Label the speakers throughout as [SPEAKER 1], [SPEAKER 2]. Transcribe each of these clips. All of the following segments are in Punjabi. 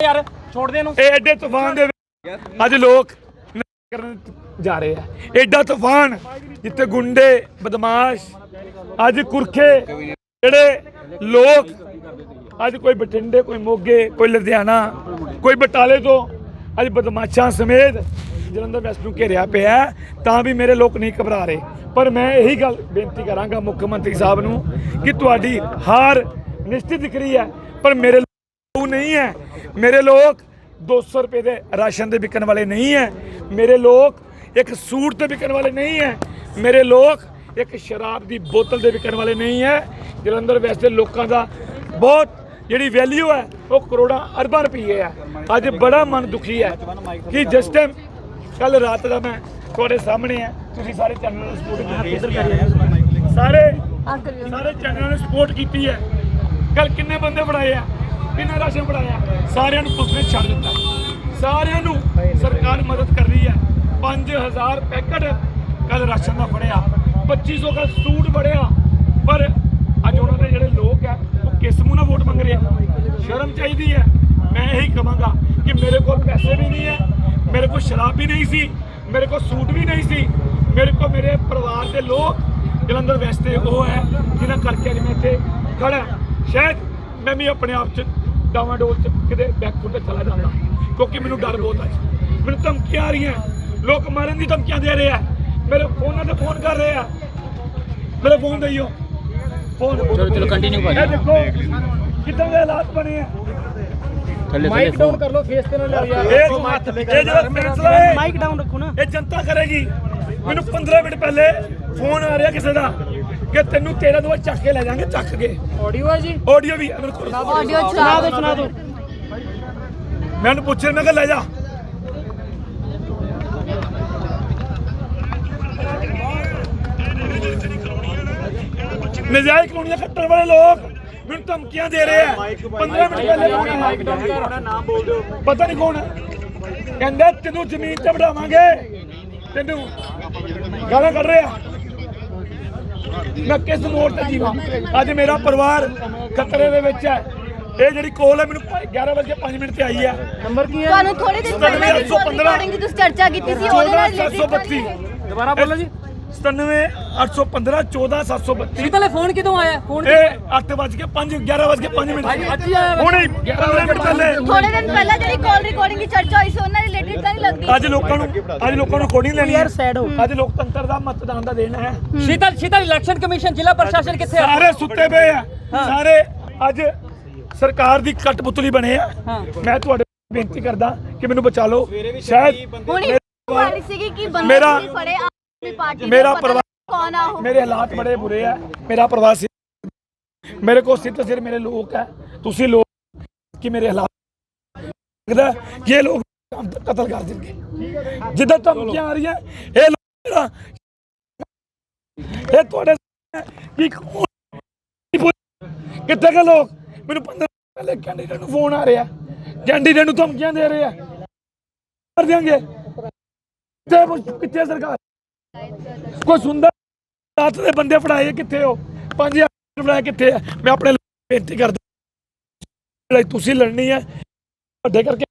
[SPEAKER 1] ਯਾਰ, ਛੋੜ ਦੇ ਇਹਨੂੰ।
[SPEAKER 2] ਇਹ ਐਡੇ ਤੂਫਾਨ ਦੇ ਵਿੱਚ ਅੱਜ ਲੋਕ ਕਰਨ ਜਾ ਰਹੇ ਆ। ਐਡਾ ਤੂਫਾਨ ਜਿੱਥੇ ਗੁੰਡੇ, ਬਦਮਾਸ਼, ਅੱਜ ਕੁਰਖੇ, ਜਿਹੜੇ ਲੋਕ ਅੱਜ ਕੋਈ ਬਠਿੰਡੇ, ਕੋਈ ਮੋਗੇ, ਕੋਈ ਲੁਧਿਆਣਾ, ਕੋਈ ਬਟਾਲੇ ਤੋਂ ਅੱਜ ਬਦਮਾਸ਼ਾਂ ਸਮੇਤ ਜਲੰਧਰ ਵੈਸਟ ਨੂੰ ਘੇਰਿਆ ਪਿਆ ਤਾਂ ਵੀ ਮੇਰੇ ਲੋਕ ਨਹੀਂ ਘਬਰਾ ਰਹੇ। ਪਰ ਮੈਂ ਇਹੀ ਗੱਲ ਬੇਨਤੀ ਕਰਾਂਗਾ ਮੁੱਖ ਮੰਤਰੀ ਸਾਹਿਬ ਨੂੰ ਕਿ ਤੁਹਾਡੀ ਹਾਰ ਨਿਸ਼ਚਿਤ ਦਿਖ ਰਹੀ ਹੈ, ਪਰ ਮੇਰੇ ਉਹ ਨਹੀਂ ਹੈ ਮੇਰੇ ਲੋਕ 200 ਰੁਪਏ ਦੇ ਰਾਸ਼ਨ ਦੇ ਵਿਕਣ ਵਾਲੇ ਨਹੀਂ ਹੈ ਮੇਰੇ ਲੋਕ ਇੱਕ ਸੂਟ ਤੇ ਵਿਕਣ ਵਾਲੇ ਨਹੀਂ ਹੈ ਮੇਰੇ ਲੋਕ ਇੱਕ ਸ਼ਰਾਬ ਦੀ ਬੋਤਲ ਦੇ ਵਿਕਣ ਵਾਲੇ ਨਹੀਂ ਹੈ ਜਲੰਧਰ ਵੈਸਟ ਦੇ ਲੋਕਾਂ ਦਾ ਬਹੁਤ ਜਿਹੜੀ ਵੈਲਿਊ ਹੈ ਉਹ ਕਰੋੜਾਂ ਅਰਬਾਂ ਰੁਪਏ ਹੈ ਅੱਜ ਬੜਾ ਮਨ ਦੁਖੀ ਹੈ ਕਿ ਜਿਸ ਟਾਈਮ ਕੱਲ ਰਾਤ ਦਾ ਮੈਂ ਤੁਹਾਡੇ ਸਾਹਮਣੇ ਹੈ ਤੁਸੀਂ ਸਾਰੇ ਚੈਨਲ ਨੂੰ ਸਪੋਰਟ ਕੀਤੀ ਸਾਰੇ ਸਾਰੇ ਚੈਨਲਾਂ ਨੇ ਸਪੋਰਟ ਕੀਤੀ ਹੈ ਕੱਲ ਕਿੰਨੇ ਬੰਦੇ ਫੜਾਏ ਆ ਕਿੰਨਾ ਰਾਸ਼ਨ ਫੜਾਇਆ। ਸਾਰਿਆਂ ਨੂੰ ਪੁਲਿਸ ਨੇ ਛੱਡ ਦਿੱਤਾ। ਸਾਰਿਆਂ ਨੂੰ ਸਰਕਾਰ ਮਦਦ ਕਰ ਰਹੀ ਹੈ। 5000 ਪੈਕਟ ਕੱਲ ਰਾਸ਼ਨ ਦਾ ਫੜਿਆ। 2500 ਦਾ ਸੂਟ ਫੜਿਆ। ਪਰ ਅੱਜ ਉਹਨਾਂ ਦੇ ਜਿਹੜੇ ਲੋਕ ਆ ਉਹ ਕਿਸ ਮੂੰਹ ਨਾਲ ਵੋਟ ਮੰਗ ਰਹੇ ਆ? ਸ਼ਰਮ ਚਾਹੀਦੀ ਹੈ। ਮੈਂ ਇਹੀ ਕਹਾਂਗਾ ਕਿ ਮੇਰੇ ਕੋਲ ਪੈਸੇ ਵੀ ਨਹੀਂ ਹੈ, ਮੇਰੇ ਕੋਲ ਸ਼ਰਾਬ ਵੀ ਨਹੀਂ ਸੀ, ਮੇਰੇ ਕੋਲ ਸੂਟ ਵੀ ਨਹੀਂ ਸੀ। ਮੇਰੇ ਕੋਲ ਮੇਰੇ ਪਰਿਵਾਰ ਦੇ ਲੋਕ ਜਲੰਧਰ ਵੈਸਟ ਦੇ ਉਹ ਹੈ, ਜਿਨ੍ਹਾਂ ਕਰਕੇ ਅੱਜ ਮੈਂ ਇੱਥੇ ਖੜਾ ਸ਼ਾਇਦ ਮੈਂ ਵੀ ਆਪਣੇ ਆਪ ਚ ਡਾਵਾਡੋਲ ਚ ਕਿਤੇ ਬੈਕਫੁੱਟ ਤੇ ਚਲਾ ਜਾਂਦਾ। ਕਿਉਂਕਿ ਮੈਨੂੰ ਡਰ ਬਹੁਤ ਹੈ ਮੈਨੂੰ ਧਮਕੀਆਂ ਆ ਰਹੀਆਂ। ਲੋਕ ਮਾਰਨ ਦੀ ਧਮਕੀਆਂ ਦੇ ਰਹੇ ਆ। ਮੇਰੇ ਫੋਨਾਂ ਤੇ ਫੋਨ ਕਰ ਰਹੇ ਆ। ਮੇਰੇ ਫੋਨ ਦਈਓ ਫੋਨ
[SPEAKER 1] ਚਲੋ ਚਲੋ ਕੰਟੀਨਿਊ
[SPEAKER 2] ਇਹ ਦੇਖੋ ਕਿੱਦਾਂ ਦੇ ਹਾਲਾਤ ਬਣੇ ਆ।
[SPEAKER 1] ਮਾਈਕ ਡਾਊਨ ਕਰ ਲਓ ਫੇਸ ਤੇ ਨਾ ਲਿਆਓ ਯਾਰ
[SPEAKER 2] ਇਹ ਇਹ ਜਿਹੜਾ ਫੈਸਲਾ ਹੈ
[SPEAKER 1] ਮਾਈਕ ਡਾਊਨ ਰੱਖੋ ਨਾ।
[SPEAKER 2] ਇਹ ਜਨਤਾ ਕਰੇਗੀ। ਮੈਨੂੰ 15 ਮਿੰਟ ਪਹਿਲੇ ਫੋਨ ਆ ਰਿਹਾ ਕਿਸੇ ਦਾ। ਕਿ ਤੈਨੂੰ ਤੇਰਾ ਦੋ ਚੱਕ ਕੇ ਲੈ ਜਾਾਂਗੇ ਚੱਕ ਕੇ।
[SPEAKER 1] ਆਡੀਓ ਹੈ ਜੀ?
[SPEAKER 2] ਆਡੀਓ ਵੀ ਹੈ ਮੇਰੇ ਕੋਲ
[SPEAKER 3] ਆਡੀਓ
[SPEAKER 1] ਸੁਣਾ ਦਿਓ ਸੁਣਾ ਦਿਓ।
[SPEAKER 2] ਮੈਂ ਉਹਨੂੰ ਪੁੱਛਿਆ ਮੈਂ ਕਿਹਾ ਲੈ ਜਾ। ਨਜਾਇਜ਼ ਕਾਨੂੰਨੀਆਂ ਕੱਟਣ ਵਾਲੇ ਲੋਕ ਮੈਨੂੰ ਧਮਕੀਆਂ ਦੇ ਰਹੇ ਆ। 15 ਮਿੰਟ ਪਹਿਲੇ
[SPEAKER 1] ਕਰ ਨਾਮ ਬੋਲ ਦਿਓ।
[SPEAKER 2] ਪਤਾ ਨਹੀਂ ਕੌਣ ਹੈ ਕਹਿੰਦਾ ਤੈਨੂੰ ਜ਼ਮੀਨ ਤੇ ਬਿਠਾਵਾਂਗੇ ਤੈਨੂੰ ਗਾਲਾਂ ਕੱਢ ਰਿਹਾ ਮੈਂ ਕਿਸ ਮੋੜ ਤੇ ਜੀਵਾਂ? ਅੱਜ ਮੇਰਾ ਪਰਿਵਾਰ ਖਤਰੇ ਦੇ ਵਿੱਚ ਹੈ। ਇਹ ਜਿਹੜੀ ਕੋਲ ਹੈ ਮੈਨੂੰ 11 ਵਜੇ 5 ਮਿੰਟ ਤੇ ਆਈ ਹੈ।
[SPEAKER 1] ਨੰਬਰ ਕੀ ਹੈ?
[SPEAKER 3] ਤੁਹਾਨੂੰ ਥੋੜੇ ਦਿਨ ਪਹਿਲਾਂ ਦੀ
[SPEAKER 2] 815
[SPEAKER 3] ਰਿਕਾਰਡਿੰਗ ਦੀ ਤੁਸੀਂ ਚਰਚਾ ਕੀਤੀ ਸੀ ਉਹਦੇ ਨਾਲ
[SPEAKER 2] 14732
[SPEAKER 1] ਦੁਬਾਰਾ ਬੋਲੋ ਜੀ।
[SPEAKER 2] 97 815 14732
[SPEAKER 1] ਸ਼ੀਤਲ ਫੋਨ ਕਿਦੋਂ ਆਇਆ? ਫੋਨ
[SPEAKER 2] ਇਹ 8 ਵਜੇ 5 11 ਵਜੇ 5 ਮਿੰਟ। ਹੁਣੇ 11 ਮਿੰਟ ਪਹਿਲੇ
[SPEAKER 3] ਥੋੜੇ ਦਿਨ ਪਹਿਲਾਂ ਜਿਹੜੀ ਕਾਲ ਰਿਕਾਰਡਿੰਗ ਦੀ ਚਰਚਾ ਹੋਈ ਲੱਗਦੀ
[SPEAKER 2] ਅੱਜ ਲੋਕਾਂ ਨੂੰ ਅੱਜ ਲੋਕਾਂ ਨੂੰ ਕੋਡਿੰਗ ਲੈਣੀ ਹੈ।
[SPEAKER 1] ਯਾਰ sad ਹੋ।
[SPEAKER 2] ਅੱਜ ਲੋਕਤੰਤਰ ਦਾ ਮਤਦਾਨ ਦਾ ਦੇਣਾ ਹੈ।
[SPEAKER 1] ਸ਼ੀਤਲ ਸ਼ੀਤਲ ਇਲੈਕਸ਼ਨ ਕਮਿਸ਼ਨ ਜ਼ਿਲ੍ਹਾ ਪ੍ਰਸ਼ਾਸਨ ਕਿੱਥੇ ਆ?
[SPEAKER 2] ਸਾਰੇ ਸੁੱਤੇ ਪਏ ਆ। ਸਾਰੇ ਅੱਜ ਸਰਕਾਰ ਦੀ ਕਟਪੁਤਲੀ ਬਣੇ ਆ। ਮੈਂ ਤੁਹਾਡੇ ਬੇਨਤੀ ਕਰਦਾ ਕਿ ਮੈਨੂੰ ਬਚਾ ਲਓ ਸ਼ਾਇਦ
[SPEAKER 3] ਹੁਣ ਇਹ ਵਾਰੀ ਸੀਗੀ ਕਿ ਬੰਦਾ
[SPEAKER 2] ਮੇਰਾ-
[SPEAKER 3] ਫੜੇ ਪਾਰਟੀ
[SPEAKER 2] ਪਰਿਵਾਰ-
[SPEAKER 3] ਕੌਣ ਆ ਉਹ।
[SPEAKER 2] ਮੇਰੇ ਹਾਲਾਤ ਬੜੇ ਬੁਰੇ ਆ। ਮੇਰਾ ਪ੍ਰਵਾਹ ਸੀ। ਮੇਰੇ ਕੋਲ ਸਿਰ ਤੇ ਸਿਰ ਮੇਰੇ ਲੋਕ ਹੈ ਤੁਸੀਂ ਲੋਕ ਕਿ ਮੇਰੇ ਹਾਲਾਤ ਲੱਗਦਾ ਕਿ ਇਹ ਲੋਕ ਕਤਲ ਕਰ ਦੇਣਗੇ। ਜਿੱਦਾਂ ਧਮਕੀਆਂ ਆ ਰਹੀਆਂ, ਇਹ ਜਿਹੜਾ- ਇਹ ਤੁਹਾਡੇ ਕਿ ਕਿੱਥੇ ਗਏ ਲੋਕ? ਮੈਨੂੰ 15 ਪਹਿਲੇ ਕੈਂਡੀਡੇਟ ਨੂੰ ਫੋਨ ਆ ਰਿਹਾ। ਕੈਂਡੀਡੇਟ ਨੂੰ ਧਮਕੀਆਂ ਦੇ ਰਹੇ ਆ। ਕਰ ਦਿਆਂਗੇ। ਕਿੱਥੇ ਕਿੱਥੇ ਸਰਕਾਰ? ਕੋਈ ਸੁੰਦਰ ਰਾਤ ਦੇ ਬੰਦੇ ਫੜਾਏ ਕਿੱਥੇ ਹੋ? 5000 ਫੜਾਏ ਕਿੱਥੇ ਆ? ਮੈਂ ਆਪਣੇ ਬੇਨਤੀ ਕਰਦਾ। ਲੜਾਈ ਤੁਸੀਂ ਲੜਨੀ ਹੈ ਤੁਹਾਡੇ ਕਰਕੇ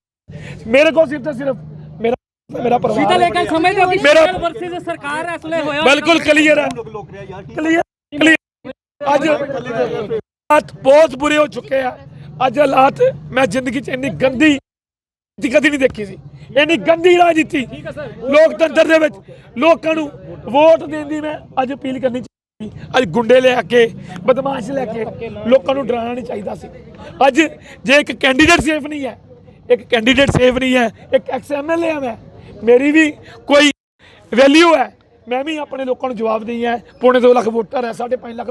[SPEAKER 2] ਮੇਰੇ ਕੋਲ ਸਿਰਫ ਤੇ ਸਿਰਫ ਮੇਰਾ ਮੇਰਾ ਪਰਿਵਾਰ ਹੈ।
[SPEAKER 1] ਇਹ ਗੱਲ ਸਮਝਦੇ ਹੋ ਕਿ
[SPEAKER 2] ਮੇਰਾ-
[SPEAKER 1] ਵਰਸਸ ਸਰਕਾਰ ਅਸਲੇ ਹੋਇਆ
[SPEAKER 2] ਬਿਲਕੁਲ ਕਲੀਅਰ ਹੈ। ਕਲੀਅਰ ਕਲੀਅਰ ਅੱਜ ਹਾਲਾਤ ਬਹੁਤ ਬੁਰੇ ਹੋ ਚੁੱਕੇ ਆ। ਅੱਜ ਹਾਲਾਤ ਮੈਂ ਜ਼ਿੰਦਗੀ 'ਚ ਇੰਨੀ ਗੰਦੀ ਦੀ ਕਦੀ ਨਹੀਂ ਦੇਖੀ ਸੀ। ਇੰਨੀ ਗੰਦੀ ਰਾਜਨੀਤੀ ਲੋਕਤੰਤਰ ਦੇ ਵਿੱਚ ਲੋਕਾਂ ਨੂੰ ਵੋਟ ਦੇਣ ਦੀ ਮੈਂ ਅੱਜ ਅਪੀਲ ਕਰਨੀ ਚਾਹੀਦੀ ਅੱਜ ਗੁੰਡੇ ਲੈ ਕੇ ਬਦਮਾਸ਼ ਲੈ ਕੇ ਲੋਕਾਂ ਨੂੰ ਡਰਾਉਣਾ ਨਹੀਂ ਚਾਹੀਦਾ ਸੀ। ਅੱਜ ਜੇ ਇੱਕ ਕੈਂਡੀਡੇਟ ਸੇਫ ਨਹੀਂ ਹੈ ਇੱਕ ਕੈਂਡੀਡੇਟ ਸੇਫ ਨਹੀਂ ਹੈ, ਇੱਕ ਐਕਸ ਐਮਐਲਏ ਆ ਮੈਂ। ਮੇਰੀ ਵੀ ਕੋਈ ਵੈਲਿਊ ਹੈ। ਮੈਂ ਵੀ ਆਪਣੇ ਲੋਕਾਂ ਨੂੰ ਜਵਾਬ ਦੇਈ ਹੈ। ਪੌਣੇ 2 ਲੱਖ ਵੋਟਰ ਹੈ 5.5 ਲੱਖ